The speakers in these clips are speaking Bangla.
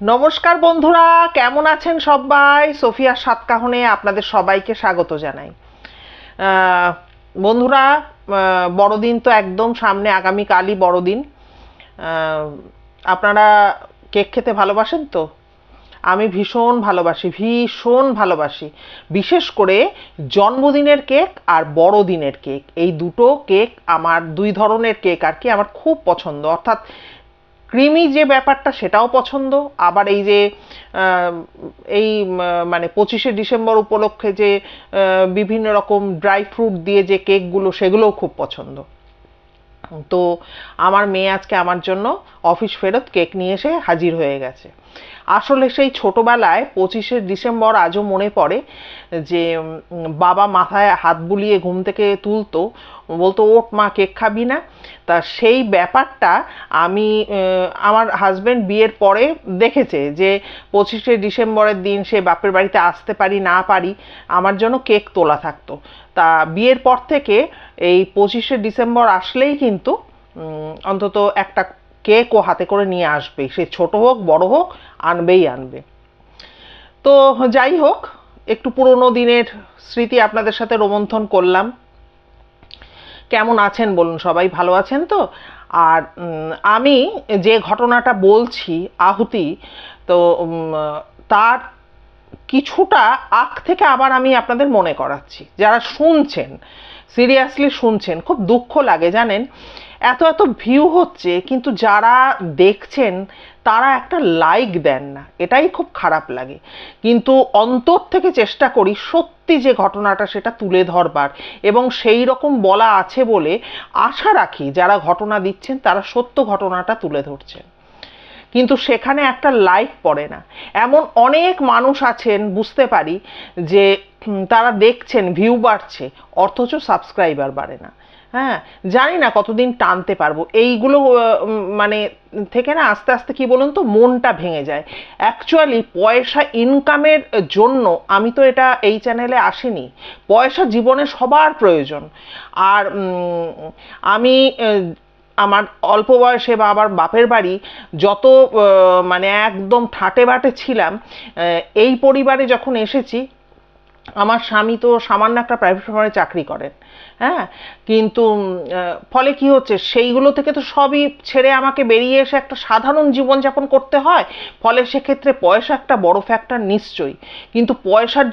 নমস্কার বন্ধুরা, কেমন আছেন সবাই? সোফিয়ার সাতকাহনে আপনাদের সবাইকে স্বাগত জানাই। বন্ধুরা বড়দিন তো একদম সামনে, আগামীকালই বড়দিন। আপনারা কেক খেতে ভালোবাসেন তো? আমি ভীষণ ভালোবাসি ভীষণ ভালোবাসি। বিশেষ করে জন্মদিনের কেক আর বড়দিনের কেক। এই দুটো কেক আমার, দুই ধরনের কেক আর কি আমার খুব পছন্দ। অর্থাৎ ক্রিমি যে ব্যাপারটা সেটাও পছন্দ। আবার এই যে এই মানে পঁচিশে ডিসেম্বর উপলক্ষে যে বিভিন্ন রকম ড্রাই ফ্রুট দিয়ে যে কেকগুলো, সেগুলোও খুব পছন্দ। তো আমার মেয়ে আজকে আমার জন্য অফিস ফেরত কেক নিয়ে এসে হাজির হয়ে গেছে। আসলে সেই ছোটবেলায় পঁচিশে ডিসেম্বর আজও মনে পড়ে যে বাবা মাথায় হাত বুলিয়ে ঘুম থেকে তুলতো। বলতো ওট মা, কেক খাবি না? তা সেই ব্যাপারটা আমি আমার হাজব্যান্ড বিয়ের পরে দেখেছে যে, পঁচিশে ডিসেম্বরের দিন সে বাপের বাড়িতে আসতে পারি, না পারি, আমার জন্য কেক তোলা থাকতো। তা বিয়ের পর থেকে এই পঁচিশে ডিসেম্বর আসলেই কিন্তু অন্তত একটা কেক ও হাতে করে নিয়ে আসবে? সে ছোট হোক, বড় হোক, আনবেই আনবে। তো যাই হোক, একটু পুরোনো দিনের স্মৃতি আপনাদের সাথে রোমন্থন করলাম। কেমন আছেন বলুন সবাই, ভালো আছেন তো? আর আমি যে ঘটনাটা বলছি, আহুতি, তো তার কিছুটা আখ থেকে আবার আমি আপনাদের মনে করাচ্ছি। যারা শুনছেন, সিরিয়াসলি শুনছেন, খুব দুঃখ লাগে, জানেন? এত এত ভিউ হচ্ছে, কিন্তু যারা দেখছেন, তারা একটা লাইক দেন না। এটাই খুব খারাপ লাগে। কিন্তু অন্তর থেকে চেষ্টা করি সত্যি যে ঘটনাটা সেটা তুলে ধরবার। এবং সেই রকম বলা আছে বলে আশা রাখি যারা ঘটনা দিচ্ছেন, তারা সত্য ঘটনাটা তুলে ধরছেন। কিন্তু সেখানে একটা লাইক পড়ে না। এমন অনেক মানুষ আছেন, বুঝতে পারি, যে তারা দেখছেন ভিউ বাড়ছে, অথচ সাবস্ক্রাইবার বাড়ে না। হ্যাঁ জানি না কতদিন টানতে পারব। এইগুলো মানে থেকে না আস্তে আস্তে কি বলুন তো, মনটা ভেঙে যায়। অ্যাকচুয়ালি পয়সা ইনকামের জন্য আমি তো এটা এই চ্যানেলে আসিনি। পয়সা জীবনে সবার প্রয়োজন। আর আমি আমার অল্প বয়সে বা আবার বাপের বাড়ি যত মানে একদম ঠাটে বাটে ছিলাম এই পরিবারে যখন এসেছি আমার স্বামী তো সামান্য একটা প্রাইভেট ফার্মে চাকরি করেন হ্যাঁ? কিন্তু ফলে কি হচ্ছে? সেইগুলো থেকে তো সবই ছেড়ে আমাকে বেরিয়ে এসে একটা সাধারণ জীবনযাপন করতে হয়। ফলে সেক্ষেত্রে পয়সা একটা বড় ফ্যাক্টর নিশ্চয়ই। কিন্তু পয়সার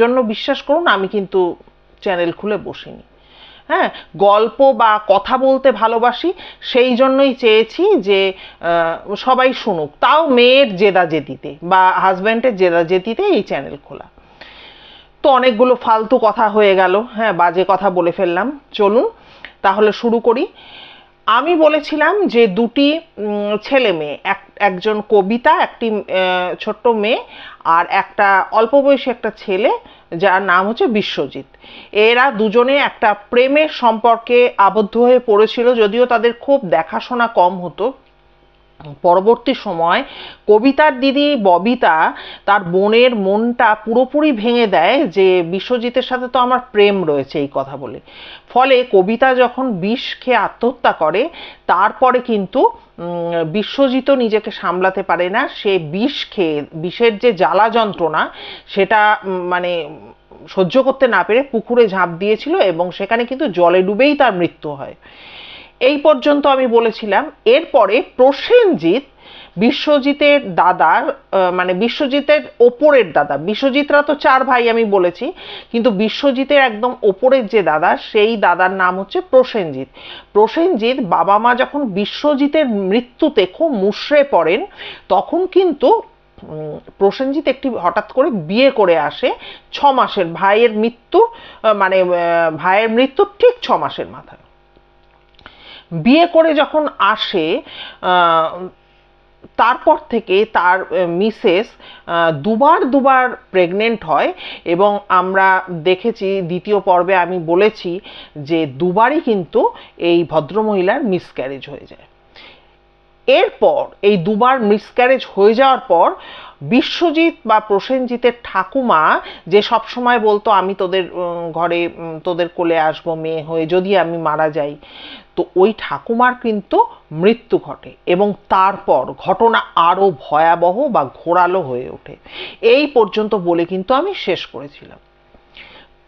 জন্য বিশ্বাস করুন, আমি কিন্তু চ্যানেল খুলে বসিনি। হ্যাঁ? গল্প বা কথা বলতে ভালোবাসি, সেই জন্যই চেয়েছি যে সবাই শুনুক। তাও মেয়ের জেদা জেদিতে বা হাজব্যান্ডের জেদা জেদিতে এই চ্যানেল খোলা। তো অনেকগুলো ফালতু কথা হয়ে গেল। হ্যাঁ বাজে কথা বলে ফেললাম। চলুন, তাহলে শুরু করি। আমি বলেছিলাম যে দুটি ছেলে মেয়ে, এক, একজন কবিতা, একটি ছোট্ট মেয়ে, আর একটা অল্প বয়সী একটা ছেলে, যার নাম হচ্ছে বিশ্বজিৎ। এরা দুজনে একটা প্রেমের সম্পর্কে আবদ্ধ হয়ে পড়েছিল, যদিও তাদের খুব দেখাশোনা কম হতো। পরবর্তী সময় কবিতার দিদি ববিতা তার বোনের মনটা পুরোপুরি ভেঙে দেয় যে বিশ্বজিতের সাথে তো আমার প্রেম রয়েছে এই কথা বলে। ফলে কবিতা যখন বিষ খেয়ে আত্মহত্যা করে তারপরে কিন্তু উম, বিশ্বজিৎও নিজেকে সামলাতে পারে না। সে বিষ খেয়ে বিষের যে জ্বালা যন্ত্রণা সেটা মানে সহ্য করতে না পেরে পুকুরে ঝাঁপ দিয়েছিল এবং সেখানে কিন্তু জলে ডুবেই তার মৃত্যু হয়। এই পর্যন্ত আমি বলেছিলাম, এরপরে প্রসেনজিৎ বিশ্বজিতের দাদার মানে বিশ্বজিতের ওপরের দাদা, বিশ্বজিৎরা তো চার ভাই আমি বলেছি, কিন্তু বিশ্বজিতের একদম ওপরের যে দাদা, সেই দাদার নাম হচ্ছে প্রসেনজিৎ। প্রসেনজিৎ বাবা মা যখন বিশ্বজিতের মৃত্যুতে খুব মুষড়ে পড়েন, তখন কিন্তু প্রসেনজিৎ একটি হঠাৎ করে বিয়ে করে আসে ছ মাসের ভাইয়ের মৃত্যু মানে ভাইয়ের মৃত্যুর ঠিক ছ মাসের মাথায়। বিয়ে করে যখন আসে তারপর থেকে তার মিসেস দুবার দুবার প্রেগনেন্ট হয় এবং আমরা দেখেছি, দ্বিতীয় পর্বে আমি বলেছি যে দুবারই কিন্তু এই ভদ্রমহিলার মিসক্যারেজ হয়ে যায়। এরপর, এই দুবার মিসক্যারেজ হয়ে যাওয়ার পর, বিশ্বজিৎ বা প্রসেনজিতের ঠাকুমা যে সব সময় বলতো, আমি তোদের ঘরে তোদের কোলে আসব মেয়ে হয়ে, যদি আমি মারা যাই। তো ওই ঠাকুমার কিন্তু মৃত্যু ঘটে এবং তারপর ঘটনা আরও ভয়াবহ বা ঘোরালো হয়ে ওঠে। এই পর্যন্ত বলে কিন্তু আমি শেষ করেছিলাম।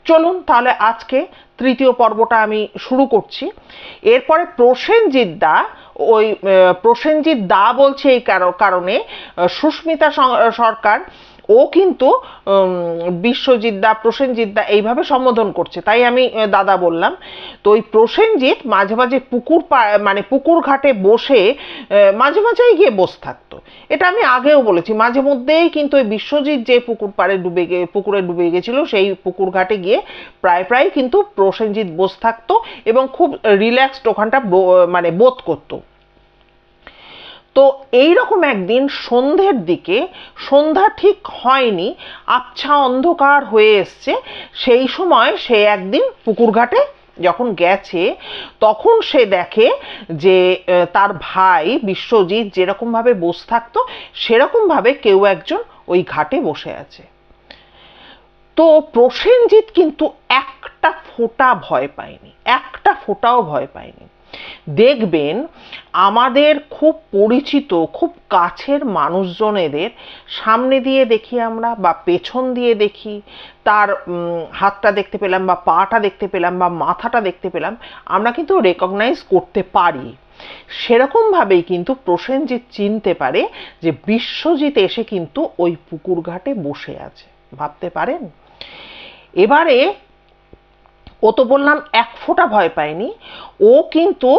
চলুন তাহলে আজকে তৃতীয় পর্বটা আমি শুরু করছি। এরপরে প্রসেনজিৎ দা, ওই প্রসেনজিৎ দা বলছে এই কারো- কারণে সুস্মিতা সরকার ও কিন্তু বিশ্বজিৎ দা, প্রসেনজিৎ দা এইভাবে সম্বোধন করছে। তাই আমি দাদা বললাম। তো ওই প্রসেনজিৎ মাঝে মাঝে পুকুর মানে পুকুর ঘাটে বসে মাঝে মাঝেই গিয়ে বসে থাকতো। এটা আমি আগেও বলেছি। মাঝে মধ্যেই কিন্তু ওই বিশ্বজিৎ যে পুকুর পাড়ে ডুবে গে, পুকুরে ডুবে গেছিল, সেই পুকুর ঘাটে গিয়ে প্রায় প্রায় কিন্তু প্রসেনজিৎ বসে থাকতো এবং খুব রিল্যাক্সড ওখানটা মানে বোধ করতো। তো এই রকম একদিন সন্ধ্যের দিকে, সন্ধ্যা ঠিক হয়নি, আবছা অন্ধকার হয়ে এসছে, সেই সময় সে একদিন পুকুর ঘাটে যখন গেছে, তখন সে দেখে যে তার ভাই বিশ্বজিৎ যেরকমভাবে বসে থাকতো, সেরকমভাবে কেউ একজন ওই ঘাটে বসে আছে। তো প্রসেনজিৎ কিন্তু একটা ফোঁটা ভয় পায়নি, একটা ফোঁটাও ভয় পায়নি। দেখবেন আমাদের খুব পরিচিত, খুব কাছের মানুষজনেদের সামনে দিয়ে দেখি আমরা বা পেছন দিয়ে দেখি, তার হাতটা দেখতে পেলাম বা পাটা দেখতে পেলাম বা মাথাটা দেখতে পেলাম, আমরা কিন্তু রেকগনাইজ করতে পারি। সেরকমভাবেই কিন্তু প্রসেনজিৎ চিনতে পারে যে বিশ্বজিৎ এসে কিন্তু ওই পুকুর ঘাটে বসে আছে। ভাবতে পারেন? এবারে ও তো বললাম এক ফোঁটা ভয় পায়নি। ও কিন্তু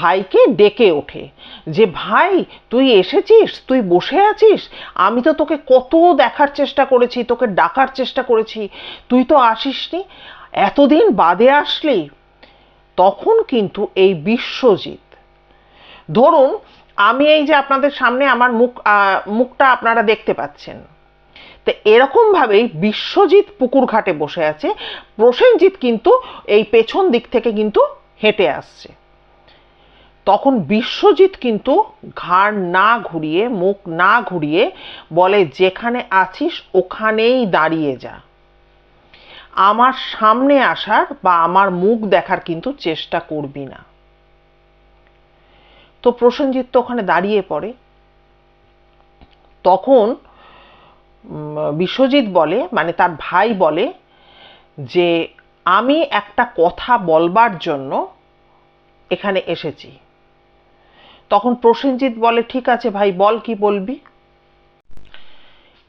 ভাইকে ডেকে ওঠে যে, ভাই, তুই এসেছিস? তুই বসে আছিস? আমি তো তোকে কত দেখার চেষ্টা করেছি, তোকে ডাকার চেষ্টা করেছি। তুই তো আসিসনি। এতদিন বাদে আসলি। তখন কিন্তু এই বিশ্বজিৎ, ধরুন আমি এই যে আপনাদের সামনে আমার মুখ মুখটা আপনারা দেখতে পাচ্ছেন। তো এরকম ভাবেই বিশ্বজিৎ পুকুর ঘাটে বসে আছে। প্রসেনজিৎ কিন্তু এই পেছন দিক থেকে কিন্তু হেঁটে আসছে। তখন বিশ্বজিৎ কিন্তু ঘাড় না ঘুরিয়ে, মুখ না ঘুরিয়ে বলে, যেখানে আছিস ওখানেই দাঁড়িয়ে যা। আমার সামনে আসার বা আমার মুখ দেখার কিন্তু চেষ্টা করবি না। তো প্রসেনজিৎ তো ওখানে দাঁড়িয়ে পড়ে। তখন বিশ্বজিৎ বলে মানে তার ভাই বলে যে, আমি একটা কথা বলবার জন্য এখানে এসেছি। তখন প্রসেনজিৎ বলে, ঠিক আছে ভাই, বল কি বলবি?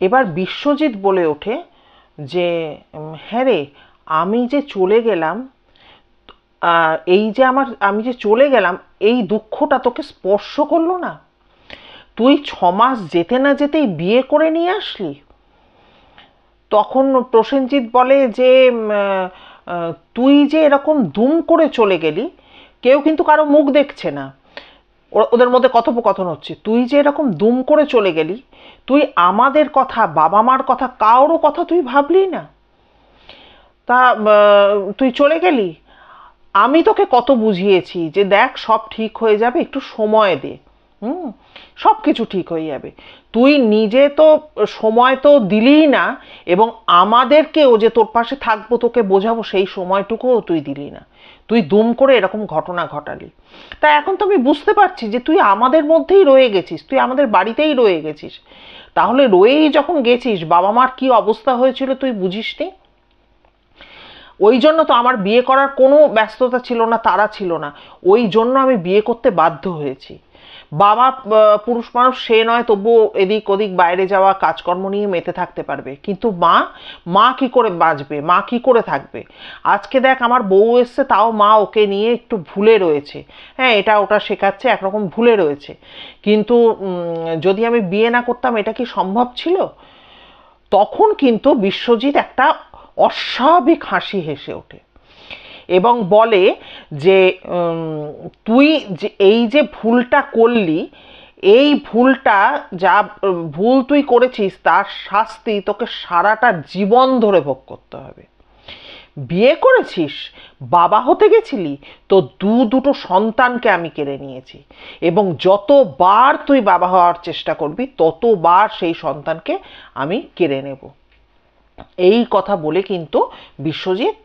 এবার বিশ্বজিৎ বলে ওঠে যে হ্যাঁ রে, আমি যে চলে গেলাম এই যে আমার, আমি যে চলে গেলাম, এই দুঃখটা তোকে স্পর্শ করল না? তুই ছ মাস যেতে না যেতেই বিয়ে করে নিয়ে আসলি? তখন প্রসেনজিৎ বলে যে তুই যে এরকম দুম করে চলে গেলি, কেউ কিন্তু কারও মুখ দেখছে না। ওদের মধ্যে কথোপকথন হচ্ছে, তুই যে এরকম দুম করে চলে গেলি, তুই আমাদের কথা বাবা মার কথা কারোর কথা তুই ভাবলি না? তা তুই চলে গেলি? আমি তোকে কত বুঝিয়েছি যে দেখ সব ঠিক হয়ে যাবে, একটু সময় দে। হুম সব কিছু ঠিক হয়ে যাবে। তুই নিজে তো সময় তো দিলিই না এবং আমাদেরকেও যে তোর পাশে থাকব, তোকে বোঝাবো, সেই সময়টুকুও তুই দিলি না। তুই দুম করে এরকম ঘটনা ঘটালি। তা এখন তো আমি বুঝতে পারছি যে তুই আমাদের মধ্যেই রয়ে গেছিস, তুই আমাদের বাড়িতেই রয়ে গেছিস। তাহলে রয়েই যখন গেছিস বাবা মার কি অবস্থা হয়েছিল তুই বুঝিসনি? ওই জন্য তো আমার বিয়ে করার কোনো ব্যস্ততা ছিল না তারা ছিল না। ওই জন্য আমি বিয়ে করতে বাধ্য হয়েছি। বাবা পুরুষ মানুষ, সে নয়, তবুও এদিক ওদিক বাইরে যাওয়া, কাজকর্ম নিয়ে মেতে থাকতে পারবে। কিন্তু মা মা কি করে বাঁচবে? মা কি করে থাকবে? আজকে দেখ, আমার বউ এসছে, তাও মা ওকে নিয়ে একটু ভুলে রয়েছে। হ্যাঁ এটা ওটা শেখাচ্ছে, একরকম ভুলে রয়েছে। কিন্তু যদি আমি বিয়ে না করতাম, এটা কি সম্ভব ছিল? তখন কিন্তু বিশ্বজিৎ একটা অস্বাভাবিক হাসি হেসে ওঠে। এবং বলে যে তুই যে, এই যে ভুলটা করলি, এই ভুলটা যা ভুল তুই করেছিস, তার শাস্তি তোকে সারাটা জীবন ধরে ভোগ করতে হবে। বিয়ে করেছিস, বাবা হতে গেছিলি, তো দু দুটো সন্তানকে আমি কেড়ে নিয়েছি। এবং যতবার তুই বাবা হওয়ার চেষ্টা করবি, ততবার সেই সন্তানকে আমি কেড়ে নেব। এই কথা বলে কিন্তু বিশ্বজিৎ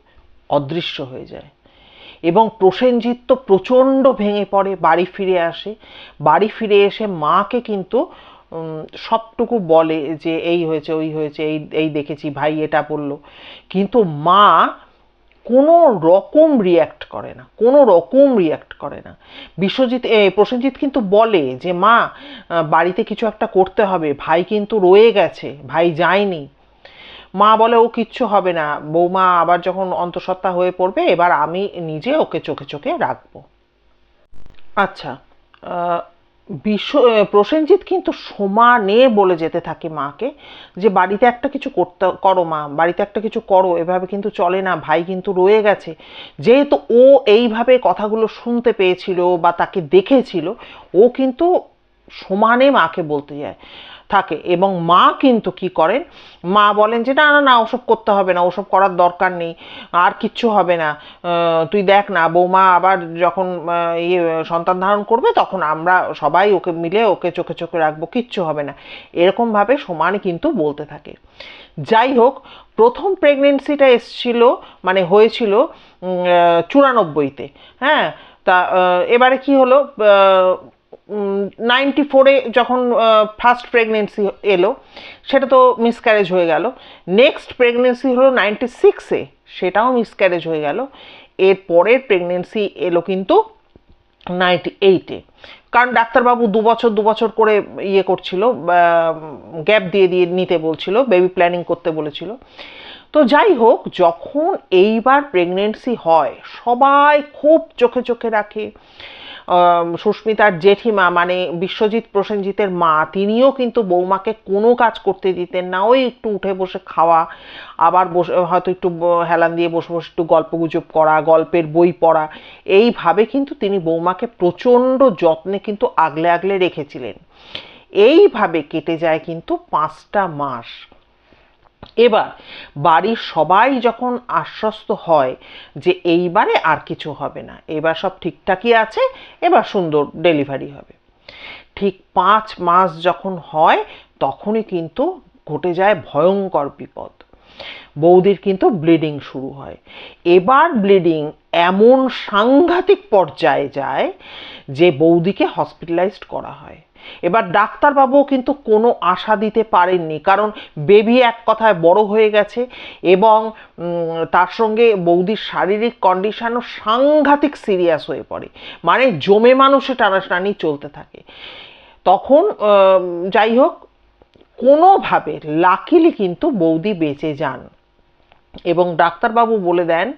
অদৃশ্য হয়ে যায়। এবং প্রসেনজিৎ তো প্রচণ্ড ভেঙে পড়ে, বাড়ি ফিরে আসে। বাড়ি ফিরে এসে মাকে কিন্তু সবটুকু বলে যে, এই হয়েছে, ওই হয়েছে, এই এই দেখেছি, ভাই এটা বলল। কিন্তু মা কোনো রকম রিয়্যাক্ট করে না, কোনো রকম রিয়্যাক্ট করে না। বিশ্বজিৎ প্রসেনজিৎ কিন্তু বলে যে, মা বাড়িতে কিছু একটা করতে হবে, ভাই কিন্তু রয়ে গেছে, ভাই যায়নি। মা বলে ও কিচ্ছু হবে না। বৌমা আবার যখন অন্তঃসত্ত্বা হয়ে পড়বে, এবার আমি নিজে ওকে চোখে চোখে রাখব। আচ্ছা বিশ্ব প্রসেনজিৎ কিন্তু সমানে বলে যেতে থাকে মাকে যে, বাড়িতে একটা কিছু করতে, করো মা, বাড়িতে একটা কিছু করো, এভাবে কিন্তু চলে না, ভাই কিন্তু রয়ে গেছে। যেহেতু ও এইভাবে কথাগুলো শুনতে পেয়েছিল বা তাকে দেখেছিল, ও কিন্তু সমানে মাকে বলতে যায়। থাকে এবং মা কিন্তু কি করেন? মা বলেন যে, না না না, ওসব করতে হবে না, ওসব করার দরকার নেই, আর কিচ্ছু হবে না। তুই দেখ না, বৌমা আবার যখন ইয়ে সন্তান ধারণ করবে, তখন আমরা সবাই ওকে মিলে ওকে চোখে চোখে রাখব, কিচ্ছু হবে না। এরকমভাবে সমান কিন্তু বলতে থাকে। যাই হোক, প্রথম প্রেগনেন্সিটা এসছিল মানে হয়েছিল চুরানব্বইতে। হ্যাঁ তা এবারে কি হলো? নাইনটি ফোরে যখন ফার্স্ট প্রেগনেন্সি এলো, সেটা তো মিসক্যারেজ হয়ে গেল। নেক্সট প্রেগনেন্সি হলো নাইনটি সিক্সে সেটাও মিসক্যারেজ হয়ে গেল। এর পরের প্রেগনেন্সি এলো কিন্তু নাইনটি এইটে কারণ ডাক্তারবাবু দু বছর দু বছর করে ইয়ে করছিল গ্যাপ দিয়ে দিয়ে নিতে বলছিল বেবি প্ল্যানিং করতে বলেছিল। তো যাই হোক, যখন এইবার প্রেগনেন্সি হয়, সবাই খুব চোখে চোখে রাখে। সুস্মিতার জেঠিমা মানে বিশ্বজিৎ প্রসেনজিতের মা, তিনিও কিন্তু বৌমাকে কোনো কাজ করতে দিতেন না। ওই একটু উঠে বসে খাওয়া, আবার বসে, হয়তো একটু হেলান দিয়ে বসে বসে একটু গল্পগুজব করা, গল্পের বই পড়া, এইভাবে কিন্তু তিনি বৌমাকে প্রচণ্ড যত্নে কিন্তু আগলে আগলে রেখেছিলেন। এইভাবে কেটে যায় কিন্তু পাঁচটা মাস। এবার, বাড়ির সবাই যখন আশ্বস্ত হয় যে এইবারে আর কিছু হবে না, এবার সব ঠিকঠাকই আছে, এবার সুন্দর ডেলিভারি হবে। ঠিক পাঁচ মাস যখন হয়, তখনই কিন্তু ঘটে যায় ভয়ঙ্কর বিপদ। বৌদির কিন্তু ব্লিডিং শুরু হয়। এবার ব্লিডিং এমন সাংঘাতিক পর্যায়ে যায় যে বৌদিকে হসপিটালাইজড করা হয়। এবার ডাক্তারবাবুও কিন্তু কোনো আশা দিতে পারেননি, কারণ বেবি এক কথায় বড় হয়ে গেছে এবং তার সঙ্গে বৌদির শারীরিক কন্ডিশনও সাংঘাতিক সিরিয়াস হয়ে পড়ে। মানে জমে মানুষে টানাটানি চলতে থাকে। তখন যাই হোক, কোনোভাবে লাকিলি কিন্তু বৌদি বেঁচে যান। এবং ডাক্তারবাবু বলে দেন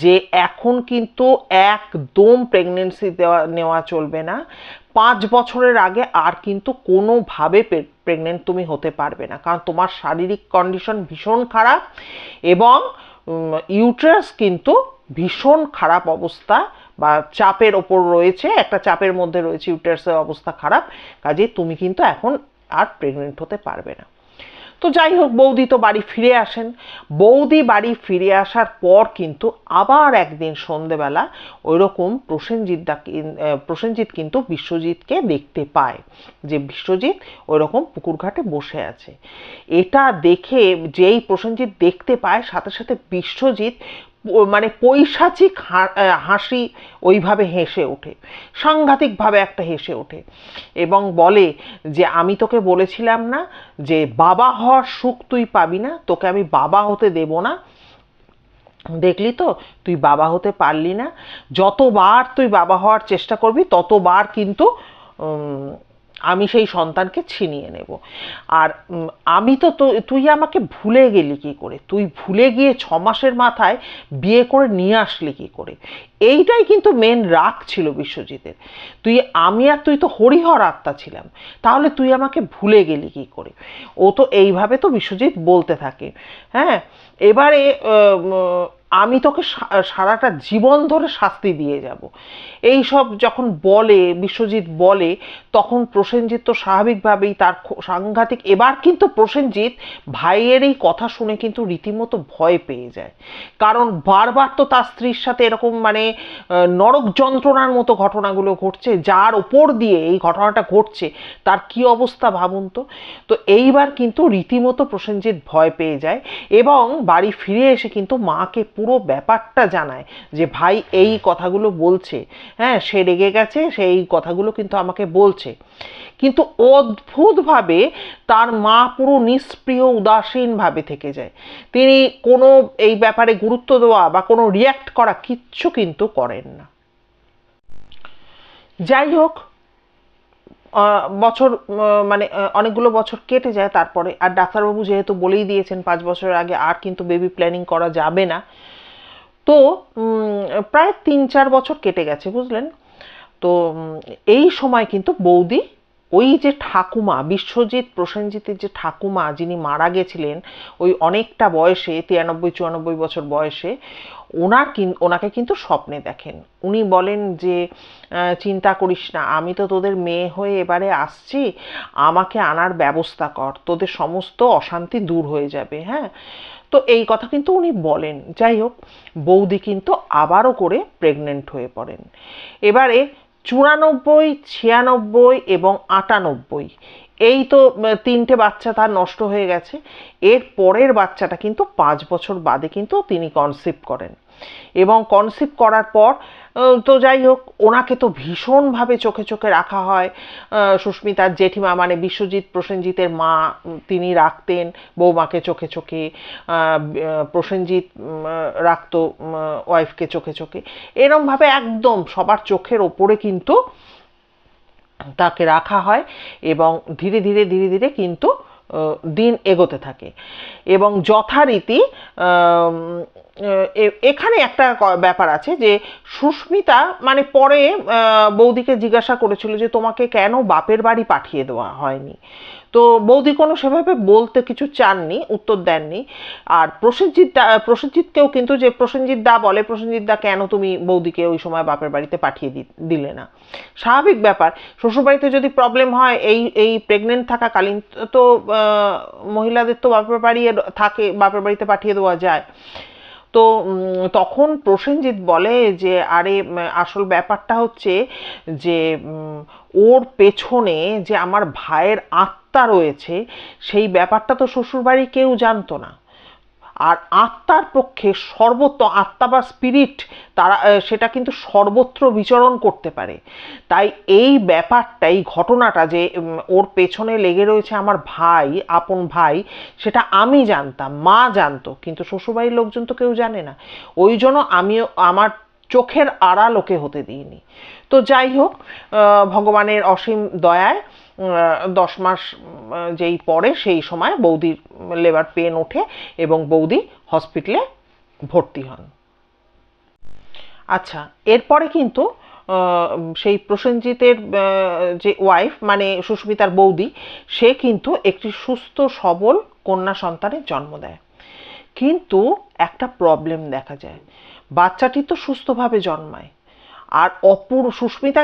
যে, এখন কিন্তু একদম প্রেগনেন্সি দেওয়া, নেওয়া চলবে না। পাঁচ বছরের আগে আর কিন্তু কোনোভাবে প্রেগনেন্ট তুমি হতে পারবে না। কারণ তোমার শারীরিক কন্ডিশন ভীষণ খারাপ এবং ইউট্রাস কিন্তু ভীষণ খারাপ অবস্থা বা চাপের ওপর রয়েছে, একটা চাপের মধ্যে রয়েছে ইউট্রাসের অবস্থা খারাপ। কাজে তুমি কিন্তু এখন আর প্রেগনেন্ট হতে পারবে না। তো যাই হোক, বৌদি তো বাড়ি ফিরে আসেন। বৌদি বাড়ি ফিরে আসার পর কিন্তু আবার একদিন সন্ধেবেলা ওইরকম প্রসেনজিৎ প্রসেনজিৎটা প্রসেনজিৎ কিন্তু বিশ্বজিৎকে দেখতে পায় যে বিশ্বজিৎ ওই রকম পুকুরঘাটে বসে আছে। এটা দেখে যেই প্রসেনজিৎ দেখতে পায়, সাথে সাথে বিশ্বজিৎ মানে পৈশাচিক হাসি ওইভাবে হেসে ওঠে। সাংঘাতিকভাবে একটা হেসে ওঠে এবং বলে যে, আমি তোকে বলেছিলাম না যে, বাবা হওয়ার সুখ তুই পাবি না, তোকে আমি বাবা হতে দেব না। দেখলি তো, তুই বাবা হতে পারলি না। যতবার তুই বাবা হওয়ার চেষ্টা করবি, ততবার কিন্তু আমি সেই সন্তানকে ছিনিয়ে নেব। আর আমি তো তুই আমাকে ভুলে গেলি কি করে? তুই ভুলে গিয়ে ছ মাসের মাথায় বিয়ে করে নিয়ে আসলি কি করে? এইটাই কিন্তু মেন রাগ ছিল বিশ্বজিতের। তুই, আমি আর তুই তো হরিহর আত্মা ছিলাম। তাহলে তুই আমাকে ভুলে গেলি কি করে? ও তো এইভাবে তো বিশ্বজিৎ বলতে থাকে। হ্যাঁ? এবারে আমি তোকে সারাটা জীবন ধরে শাস্তি দিয়ে যাব। এই সব যখন বলে, বিশ্বজিৎ বলে তখন প্রসেনজিৎ তো স্বাভাবিকভাবেই তার সাংঘাতিক, এবার কিন্তু প্রসেনজিৎ ভাইয়ের এই কথা শুনে কিন্তু রীতিমতো ভয় পেয়ে যায়। কারণ বারবার তো তার স্ত্রীর সাথে এরকম মানে নরক যন্ত্রণার মতো ঘটনাগুলো ঘটছে, যার ওপর দিয়ে এই ঘটনাটা ঘটছে, তার কি অবস্থা ভাবুন তো? তো এইবার কিন্তু রীতিমতো প্রসেনজিৎ ভয় পেয়ে যায় এবং বাড়ি ফিরে এসে কিন্তু মাকে পুরো ব্যাপারটা জানায় যে, ভাই, এই কথাগুলো বলছে। হ্যাঁ সে রেগে গেছে, সেই কথাগুলো কিন্তু আমাকে বলছে। কিন্তু অদ্ভুতভাবে তার মা পুরো নিষ্প্রিয়, উদাসীনভাবে থেকে যায়। তিনি কোনো এই ব্যাপারে গুরুত্ব দেওয়া বা কোনো রিয়্যাক্ট করা কিচ্ছু কিন্তু করেন না। যাই হোক বছর মানে অনেকগুলো বছর কেটে যায়, তারপরে আর ডাক্তারবাবু যেহেতু বলেই দিয়েছেন পাঁচ বছরের আগে আর কিন্তু বেবি প্ল্যানিং করা যাবে না। তো প্রায় তিন চার বছর কেটে গেছে, বুঝলেন? তো এই সময় কিন্তু বৌদি ওই যে ঠাকুমা, বিশ্বজিৎ প্রসেনজিতের যে ঠাকুমা যিনি মারা গেছিলেন ওই অনেকটা বয়সে, তিরানব্বই, চুরানব্বই বছর বয়সে, ওনার ওনাকে কিন্তু স্বপ্নে দেখেন। উনি বলেন যে চিন্তা করিস না, আমি তো তোদের মেয়ে হয়ে এবারে আসছি, আমাকে আনার ব্যবস্থা কর, তোদের সমস্ত অশান্তি দূর হয়ে যাবে। হ্যাঁ? তো এই কথা কিন্তু উনি বলেন। যাই হোক, বৌদি কিন্তু আবারও করে প্রেগনেন্ট হয়ে পড়েন। এবারে চুরানব্বই, ছিয়ানব্বই এবং আটানব্বই। এই তো তিনটে বাচ্চা তার নষ্ট হয়ে গেছে। এর পরের বাচ্চাটা কিন্তু পাঁচ বছর বাদে কিন্তু তিনি কনসিভ করেন। এবং কনসিভ করার পর তো যাই হোক ওনাকে তো ভীষণভাবে চোখে চোখে রাখা হয়। সুস্মিতার জেঠিমা মানে বিশ্বজিৎ প্রসেনজিতের মা তিনি রাখতেন, বৌমাকে চোখে চোখে প্রসেনজিৎ রাখতো ওয়াইফকে চোখে চোখে। এরমভাবে একদম সবার চোখের ওপরে কিন্তু তাকে রাখা হয় এবং ধীরে ধীরে ধীরে ধীরে কিন্তু দিন এগোতে থাকে। এবং যথারীতি এখানে একটা ব্যাপার আছে যে, সুস্মিতা মানে পরে বৌদিকে জিজ্ঞাসা করেছিল যে তোমাকে কেন বাপের বাড়ি পাঠিয়ে দেওয়া হয়নি? তো বৌদি কোনো সেভাবে বলতে কিছু চাননি, উত্তর দেননি। আর প্রসেনজিৎ দা- প্রসেনজিৎকেও কিন্তু যে প্রসেনজিৎ দা বলে, প্রসেনজিৎ দা কেন তুমি বৌদিকে ওই সময় বাপের বাড়িতে পাঠিয়ে দিলে না? স্বাভাবিক ব্যাপার, শ্বশুরবাড়িতে যদি প্রবলেম হয়, এই এই প্রেগনেন্ট থাকাকালীন তো মহিলাদের তো বাপের বাড়ি থাকে, বাপের বাড়িতে পাঠিয়ে দেওয়া যায়। তো তখন প্রসেনজিৎ বলে যে, আরে আসল ব্যাপারটা হচ্ছে যে ওর পেছনে যে আমার ভাইয়ের আত্মা রয়েছে, সেই ব্যাপারটা তো শ্বশুরবাড়ি কেউ জানতো না। আর আত্মার পক্ষে সর্বত্র আত্মা বা স্পিরিট তারা সেটা কিন্তু সর্বত্র বিচরণ করতে পারে। তাই এই ব্যাপারটা, এই ঘটনাটা যে ওর পেছনে লেগে রয়েছে আমার ভাই, আপন ভাই, সেটা আমি জানতাম, মা জানতো, কিন্তু শ্বশুরবাড়ির লোকজন তো কেউ জানে না। ওই জন্য আমিও, আমার চোখের আড়াল ওকে হতে দিইনি। তো যাই হোক ভগবানের অসীম দয়ায় দশ মাস যেই পরে সেই সময় বৌদির লেবার পেন ওঠে এবং বৌদি হসপিটালে ভর্তি হন। আচ্ছা এরপরে কিন্তু সেই প্রসেনজিতের যে ওয়াইফ মানে সুস্মিতার বৌদি, সে কিন্তু একটি সুস্থ, সবল কন্যা সন্তানের জন্ম দেয়। কিন্তু একটা প্রবলেম দেখা যায়। বাচ্চাটি তো সুস্থভাবে জন্মায়। আর অপূর সুস্মিতা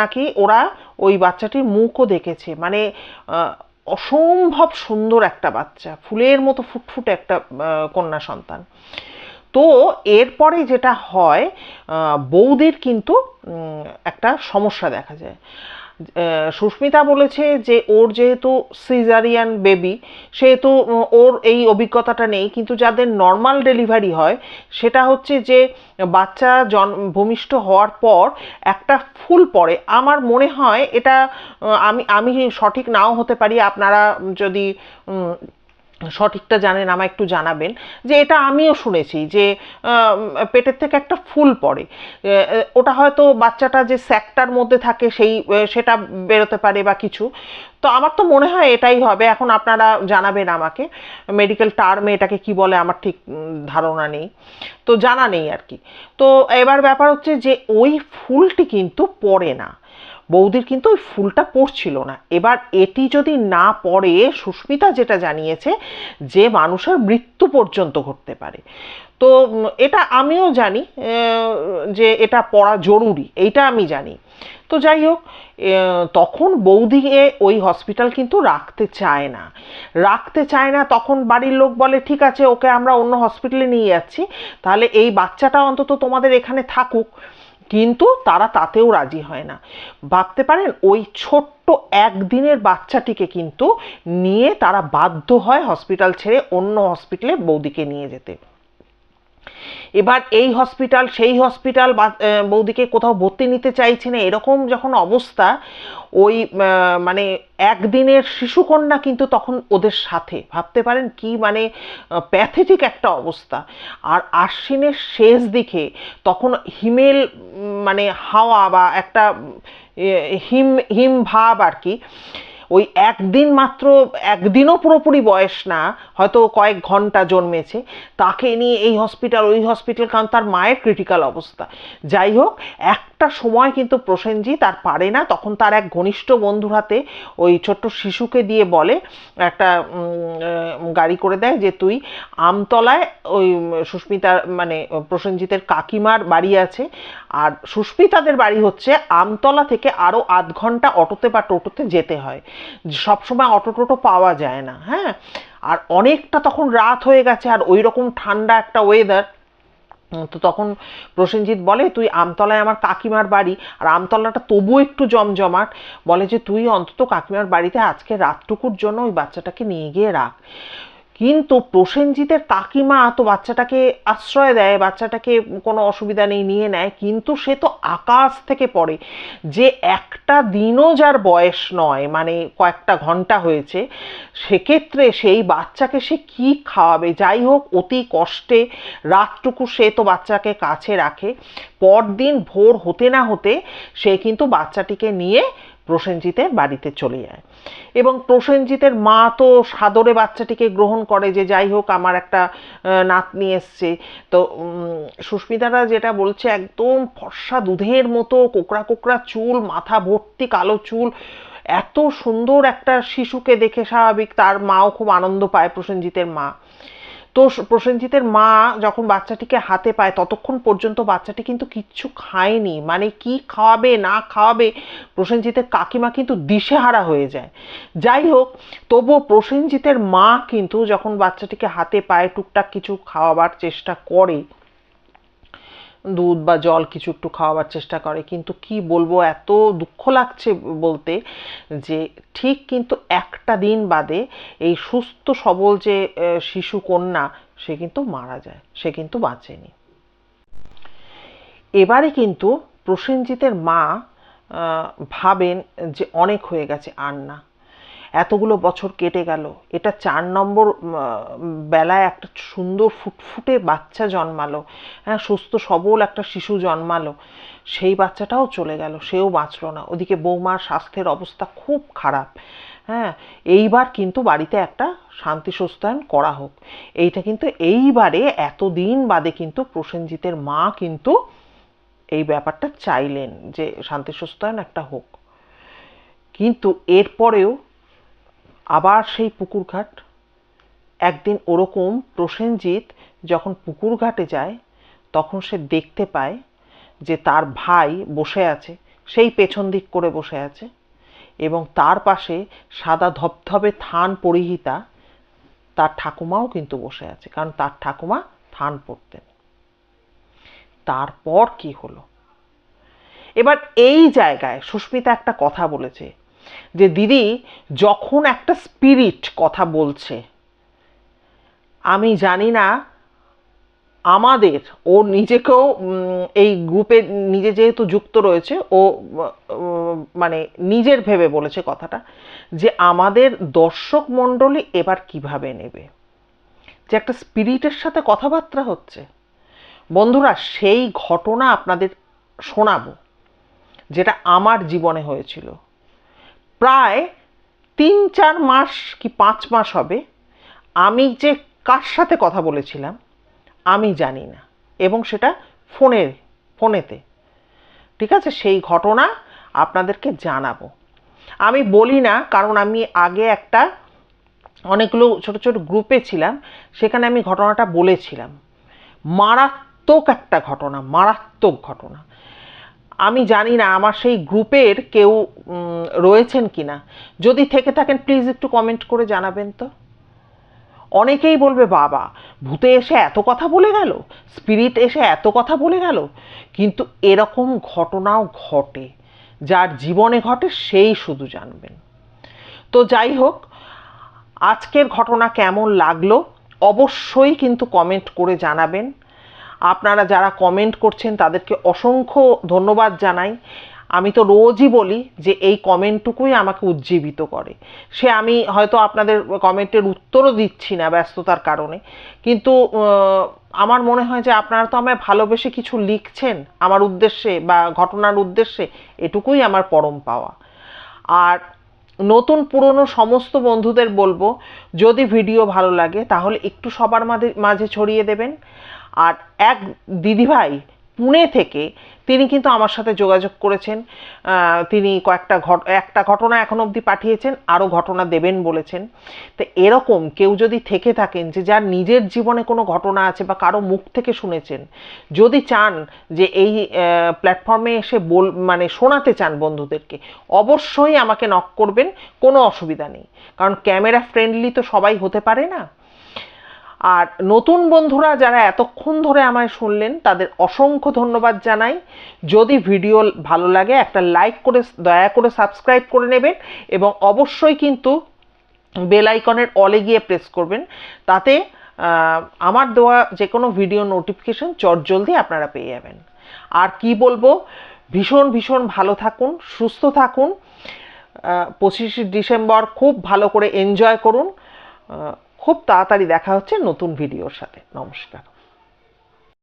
নাকি ওরা ওই বাচ্চাটির মুখও দেখেছে। মানে অসম্ভব সুন্দর একটা বাচ্চা, ফুলের মতো ফুটফুট একটা কন্যা সন্তান। তো এরপরে যেটা হয় বৌদির কিন্তু একটা সমস্যা দেখা যায়। সুস্মিতা বলেছে যে ওর যেহেতু সিজারিয়ান বেবি সেহেতু ওর এই অভিজ্ঞতাটা নেই, কিন্তু যাদের নর্মাল ডেলিভারি হয়, সেটা হচ্ছে যে বাচ্চা জন, ভূমিষ্ঠ হওয়ার পর একটা ফুল পড়ে। আমার মনে হয় এটা আমি আমি সঠিক নাও হতে পারি। আপনারা যদি সঠিকটা জানেন, আমায় একটু জানাবেন যে এটা আমিও শুনেছি যে পেটের থেকে একটা ফুল পড়ে। ওটা হয়তো বাচ্চাটা যে স্যাকটার মধ্যে থাকে সেই সেটা বেরোতে পারে বা কিছু। তো আমার তো মনে হয় এটাই হবে। এখন আপনারা জানাবেন আমাকে। মেডিকেল টার্মে এটাকে কি বলে আমার ঠিক ধারণা নেই। তো জানা নেই আর কি। তো এবার ব্যাপার হচ্ছে যে ওই ফুলটি কিন্তু পড়ে না। বৌদির কিন্তু ওই ফুলটা পড়ছিল না। এবার এটি যদি না পড়ে, সুস্মিতা যেটা জানিয়েছে যে মানুষের মৃত্যু পর্যন্ত ঘটতে পারে। তো এটা আমিও জানি যে এটা পড়া জরুরি, এইটা আমি জানি। তো যাই হোক তখন বৌদিকে ওই হসপিটাল কিন্তু রাখতে চায় না। রাখতে চায় না, তখন বাড়ির লোক বলে, ঠিক আছে, ওকে আমরা অন্য হসপিটালে নিয়ে যাচ্ছি। তাহলে এই বাচ্চাটা অন্তত তোমাদের এখানে থাকুক। কিন্তু তারা তাতেও রাজি হয় না। ভাবতে পারেন, ওই ছোট্ট একদিনের বাচ্চাটিকে কিন্তু নিয়ে তারা বাধ্য হয় হসপিটাল ছেড়ে অন্য হসপিটালে বৌদিকে নিয়ে যেতে। এবার এই হসপিটাল সেই হসপিটাল বৌদিকে কোথাও ভর্তি নিতে চাইছে না, এরকম যখন অবস্থা, ওই মানে একদিনের শিশুকন্যা কিন্তু তখন ওদের সাথে। ভাবতে পারেন কি মানে প্যাথেটিক একটা অবস্থা। আর আশ্বিনের শেষ দিকে তখন হিমেল মানে হাওয়া বা একটা হিম হিম ভাব আর কি ওই একদিন মাত্র, একদিনও পুরোপুরি বয়স না, হয়তো কয়েক ঘণ্টা জন্মেছে, তাকে নিয়ে এই হসপিটাল ওই হসপিটাল কারণ তার মায়ের ক্রিটিক্যাল অবস্থা। যাই হোক, একটা সময় কিন্তু প্রসেনজিৎ আর পারে না, তখন তার এক ঘনিষ্ঠ বন্ধুর হাতে ওই ছোট্ট শিশুকে দিয়ে বলে, একটা গাড়ি করে দেয় যে, তুই আমতলায় ওই সুস্মিতার মানে প্রসেনজিতের কাকিমার বাড়ি আছে, আর সুস্মিতাদের বাড়ি হচ্ছে আমতলা থেকে আরও আধ ঘণ্টা অটোতে বা টোটোতে যেতে হয়। সবসময় অটো টোটো পাওয়া যায় না হ্যাঁ? আর অনেকটা তখন রাত হয়ে গেছে আর ওই রকম ঠান্ডা একটা ওয়েদার তো তখন প্রসেনজিৎ বলে, তুই আমতলায় আমার কাকিমার বাড়ি। আর আমতলাটা তবু একটু জমজমাট, বলে যে, তুই অন্তত কাকিমার বাড়িতে আজকে রাতটুকুর জন্য ওই বাচ্চাটাকে নিয়ে গিয়ে রাখ। কিন্তু প্রসেনজিতের কাকিমা তো বাচ্চাটাকে আশ্রয় দেয়, বাচ্চাটাকে কোনো অসুবিধা নেই, নিয়ে নেয়, কিন্তু সে তো আকাশ থেকে পড়ে। যে একটা দিনও যার বয়স নয় মানে কয়েকটা ঘণ্টা হয়েছে, সেক্ষেত্রে সেই বাচ্চাকে সে কি খাওয়াবে? যাই হোক, অতি কষ্টে রাতটুকু সে তো বাচ্চাকে কাছে রাখে। পরদিন ভোর হতে না হতে সে কিন্তু বাচ্চাটিকে নিয়ে প্রসেনজিতের বাড়িতে চলে যায়। এবং প্রসেনজিতের মা তো সাদরে বাচ্চাটিকে গ্রহণ করে যে যাই হোক আমার একটা নাতনি এসছে। তো সুস্মিতারা যেটা বলছে, একদম ফর্সা দুধের মতো, কোকড়া কোকড়া চুল, মাথা ভর্তি কালো চুল। এত সুন্দর একটা শিশুকে দেখে স্বাভাবিক, তার মাও খুব আনন্দ পায় প্রসেনজিতের মা। তো প্রসেনজিতের মা যখন বাচ্চাটিকে হাতে পায়, ততক্ষণ পর্যন্ত বাচ্চাটি কিন্তু কিচ্ছু খায়নি। মানে কি খাওয়াবে, না খাওয়াবে, প্রসেনজিতের কাকিমা কিন্তু দিশেহারা হয়ে যায়। যাই হোক, তবুও প্রসেনজিতের মা কিন্তু যখন বাচ্চাটিকে হাতে পায়, টুকটাক কিছু খাওয়াবার চেষ্টা করে দুধ বা জল কিছু একটু খাওয়াবার চেষ্টা করে। কিন্তু কি বলব, এত দুঃখ লাগছে বলতে যে ঠিক কিন্তু একটা দিন বাদে এই সুস্থ সবল যে শিশু কন্যা, সে কিন্তু মারা যায়, সে কিন্তু বাঁচেনি। এবারে কিন্তু প্রসেনজিতের মা ভাবেন যে অনেক হয়ে গেছে আর না। এতগুলো বছর কেটে গেল। এটা চার নম্বর বেলায় একটা সুন্দর ফুটফুটে বাচ্চা জন্মালো। হ্যাঁ সুস্থ সবল একটা শিশু জন্মালো। সেই বাচ্চাটাও চলে গেল, সেও বাঁচলো না। ওদিকে বৌমার স্বাস্থ্যের অবস্থা খুব খারাপ। হ্যাঁ এইবার কিন্তু বাড়িতে একটা শান্তি সুস্থায়ন করা হোক। এইটা কিন্তু এইবারে এতদিন বাদে কিন্তু প্রসেনজিতের মা কিন্তু এই ব্যাপারটা চাইলেন যে শান্তি সুস্থায়ন একটা হোক। কিন্তু এরপরেও আবার সেই পুকুরঘাট। একদিন ওরকম প্রসেনজিৎ যখন পুকুরঘাটে যায়, তখন সে দেখতে পায় যে তার ভাই বসে আছে, সেই পেছন দিক করে বসে আছে এবং তার পাশে সাদা ধবধবে থান পরিহিতা, তার ঠাকুমাও কিন্তু বসে আছে, কারণ তার ঠাকুমা থান পরতেন। তারপর কি হলো? এবার এই জায়গায় সুস্মিতা একটা কথা বলেছে। যে দিদি, যখন একটা স্পিরিট কথা বলছে, আমি জানি না আমাদের, ও নিজেকেও এই গ্রুপে নিজে যেহেতু যুক্ত রয়েছে, ও মানে নিজের ভেবে বলেছে কথাটা, যে আমাদের দর্শক মণ্ডলী এবার কীভাবে নেবে? যে একটা স্পিরিটের সাথে কথাবার্তা হচ্ছে। বন্ধুরা, সেই ঘটনা আপনাদের শোনাবো, যেটা আমার জীবনে হয়েছিল। প্রায় তিন, চার মাস কি পাঁচ মাস হবে, আমি যে কার সাথে কথা বলেছিলাম, আমি জানি না। এবং সেটা ফোনের, ফোনেতে। ঠিক আছে? সেই ঘটনা আপনাদেরকে জানাব। আমি বলি না, কারণ আমি আগে একটা অনেকগুলো ছোট ছোট গ্রুপে ছিলাম, সেখানে আমি ঘটনাটা বলেছিলাম। মারাত্মক একটা ঘটনা, মারাত্মক ঘটনা। আমি জানি না আমার সেই গ্রুপের কেউ রয়েছেন কি না যদি থেকে থাকেন প্লিজ একটু কমেন্ট করে জানাবেন তো। অনেকেই বলবে, বাবা, ভূতে এসে এত কথা বলে গেল স্পিরিট এসে এত কথা বলে গেল। কিন্তু এরকম ঘটনাও ঘটে, যার জীবনে ঘটে সেই শুধু জানবেন। তো যাই হোক, আজকের ঘটনা কেমন লাগল, অবশ্যই কিন্তু কমেন্ট করে জানাবেন। আপনারা যারা কমেন্ট করছেন, তাদেরকে অসংখ্য ধন্যবাদ জানাই। আমি তো রোজই বলি যে এই কমেন্টটুকুই আমাকে উজ্জীবিত করে। সে আমি হয়তো আপনাদের কমেন্টের উত্তরও দিচ্ছি না ব্যস্ততার কারণে। কিন্তু আমার মনে হয় যে আপনারা তো আমায় ভালোবেসে কিছু লিখছেন আমার উদ্দেশ্যে বা ঘটনার উদ্দেশ্যে, এটুকুই আমার পরম পাওয়া। আর নতুন পুরনো সমস্ত বন্ধুদের বলব, যদি ভিডিও ভালো লাগে, তাহলে একটু সবার মাঝে মাঝে ছড়িয়ে দেবেন। আর এক দিদিভাই পুনে থেকে তিনি কিন্তু আমার সাথে যোগাযোগ করেছেন। তিনি কয়েকটা ঘট, একটা ঘটনা এখন অবধি পাঠিয়েছেন, আরও ঘটনা দেবেন বলেছেন। তো এরকম কেউ যদি থেকে থাকেন যে যার নিজের জীবনে কোনো ঘটনা আছে বা কারও মুখ থেকে শুনেছেন, যদি চান যে এই প্ল্যাটফর্মে এসে বল মানে শোনাতে চান বন্ধুদেরকে, অবশ্যই আমাকে নক করবেন, কোনো অসুবিধা নেই। কারণ ক্যামেরা ফ্রেন্ডলি তো সবাই হতে পারে না। আর নতুন বন্ধুরা যারা এতক্ষণ ধরে আমায় শুনলেন, তাদের অসংখ্য ধন্যবাদ জানাই। যদি ভিডিও ভালো লাগে, একটা লাইক করে, দয়া করে সাবস্ক্রাইব করে নেবেন এবং অবশ্যই কিন্তু বেল আইকনের অলে গিয়ে প্রেস করবেন। তাতে আমার দেওয়া যে কোনো ভিডিও নোটিফিকেশন চটজলদি আপনারা পেয়ে যাবেন। আর কি বলব, ভীষণ ভীষণ ভালো থাকুন, সুস্থ থাকুন। পঁচিশে ডিসেম্বর খুব ভালো করে এনজয় করুন। খুব তাড়াতাড়ি দেখা হচ্ছে নতুন ভিডিওর সাথে। নমস্কার।